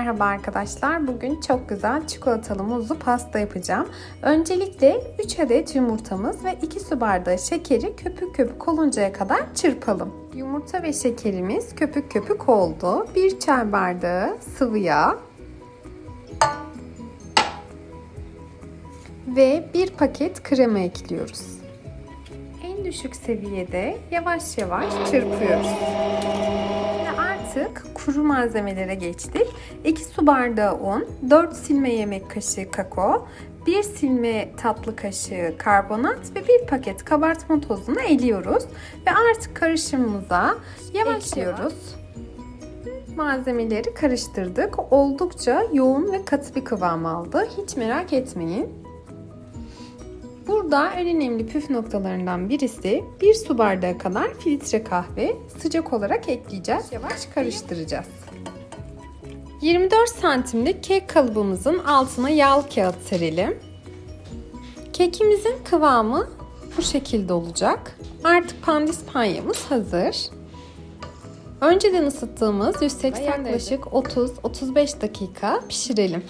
Merhaba arkadaşlar. Bugün çok güzel çikolatalı muzlu pasta yapacağım. Öncelikle 3 adet yumurtamız ve 2 su bardağı şekeri köpük köpük oluncaya kadar çırpalım. Yumurta ve şekerimiz köpük köpük oldu. 1 çay bardağı sıvı yağ ve 1 paket krema ekliyoruz. En düşük seviyede yavaş yavaş çırpıyoruz. Artık kuru malzemelere geçtik. 2 su bardağı un, 4 silme yemek kaşığı kakao, 1 silme tatlı kaşığı karbonat ve 1 paket kabartma tozunu eliyoruz. Ve artık karışımımıza yavaş ekliyoruz. Malzemeleri karıştırdık. Oldukça yoğun ve katı bir kıvam aldı. Hiç merak etmeyin. Burada en önemli püf noktalarından birisi bir su bardağı kadar filtre kahve sıcak olarak ekleyeceğiz. Yavaş karıştıracağız. 24 santimlik kek kalıbımızın altına yağlı kağıt serelim. Kekimizin kıvamı bu şekilde olacak. Artık pandispanyamız hazır. Önceden ısıttığımız 180 yaklaşık 30-35 dakika pişirelim.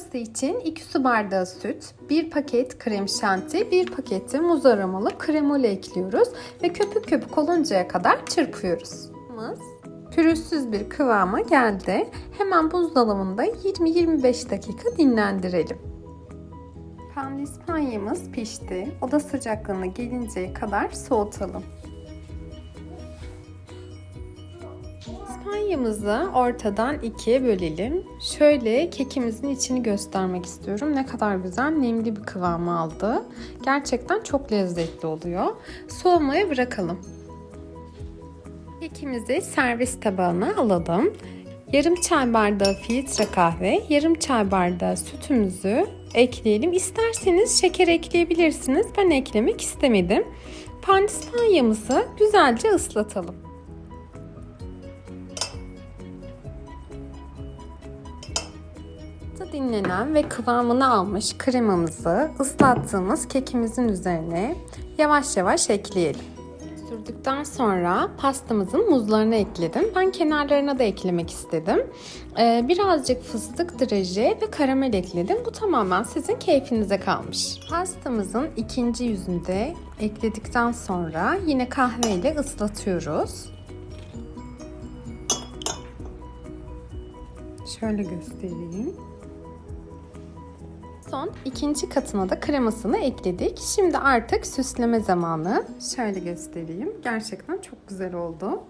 Kreması için 2 su bardağı süt, 1 paket krem şanti, 1 paket de muz aromalı kremole ekliyoruz ve köpük köpük oluncaya kadar çırpıyoruz. Pürüzsüz bir kıvama geldi. Hemen buzdolabında 20-25 dakika dinlendirelim. Pandispanyamız pişti. Oda sıcaklığına gelinceye kadar soğutalım. İspanyamızı ortadan ikiye bölelim. Şöyle kekimizin içini göstermek istiyorum. Ne kadar güzel nemli bir kıvam aldı. Gerçekten çok lezzetli oluyor. Soğumaya bırakalım. Kekimizi servis tabağına alalım. Yarım çay bardağı filtre kahve, yarım çay bardağı sütümüzü ekleyelim. İsterseniz şeker ekleyebilirsiniz. Ben eklemek istemedim. Pandispanyamızı güzelce ıslatalım. Dinlenen ve kıvamını almış kremamızı ıslattığımız kekimizin üzerine yavaş yavaş ekleyelim. Sürdükten sonra pastamızın muzlarını ekledim. Ben kenarlarına da eklemek istedim. Ee, birazcık fıstık draje ve karamel ekledim. Bu tamamen sizin keyfinize kalmış. Pastamızın ikinci yüzünde ekledikten sonra yine kahveyle ıslatıyoruz. Şöyle göstereyim. Son ikinci katına da kremasını ekledik. Şimdi artık süsleme zamanı. Şöyle göstereyim. Gerçekten çok güzel oldu.